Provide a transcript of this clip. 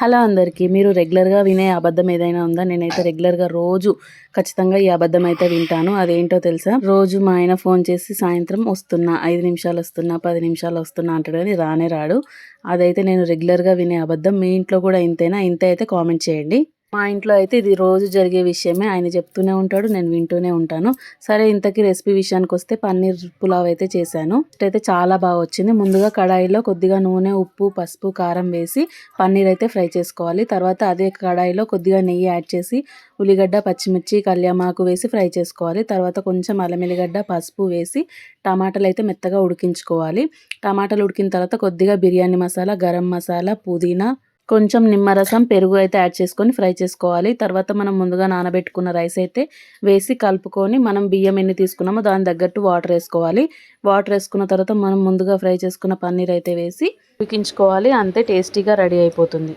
Hello అందరికీ మీరు రెగ్యులర్గా వినే అబద్ధం ఏదైనా ఉందా? నేనైతే రెగ్యులర్గా రోజు ఖచ్చితంగా ఈ అబద్ధం అయితే వింటాను. అదేంటో తెలుసా? రోజు మా ఆయన ఫోన్ చేసి సాయంత్రం వస్తున్నా ఐదు నిమిషాలు వస్తున్నా పది నిమిషాలు వస్తున్నా అంటాడు కానీ రానే రాడు. అదైతే నేను రెగ్యులర్గా వినే అబద్ధం. మీ ఇంట్లో కూడా ఇంతేనా? ఇంత అయితే కామెంట్ చేయండి. మా ఇంట్లో అయితే ఇది రోజు జరిగే విషయమే. ఆయన చెప్తూనే ఉంటాడు నేను వింటూనే ఉంటాను. సరే ఇంతకీ రెసిపీ విషయానికి వస్తే పన్నీర్ పులావ్ అయితే చేశాను. అయితే చాలా బాగా వచ్చింది. ముందుగా కడాయిలో కొద్దిగా నూనె ఉప్పు పసుపు కారం వేసి పన్నీర్ అయితే ఫ్రై చేసుకోవాలి. తర్వాత అదే కడాయిలో కొద్దిగా నెయ్యి యాడ్ చేసి ఉల్లిగడ్డ పచ్చిమిర్చి కళ్యామాకు వేసి ఫ్రై చేసుకోవాలి. తర్వాత కొంచెం అల్లమెల్లిగడ్డ పసుపు వేసి టమాటాలు అయితే మెత్తగా ఉడికించుకోవాలి. టమాటాలు ఉడికిన తర్వాత కొద్దిగా బిర్యానీ మసాలా గరం మసాలా పుదీనా కొంచెం నిమ్మరసం పెరుగు అయితే యాడ్ చేసుకొని ఫ్రై చేసుకోవాలి. తర్వాత మనం ముందుగా నానబెట్టుకున్న రైస్ అయితే వేసి కలుపుకొని మనం బియ్యం ఎన్ని తీసుకున్నామో దాని తగ్గట్టు వాటర్ వేసుకోవాలి. వాటర్ వేసుకున్న తర్వాత మనం ముందుగా ఫ్రై చేసుకున్న పన్నీర్ అయితే వేసి ఉడికించుకోవాలి. అంతే టేస్టీగా రెడీ అయిపోతుంది.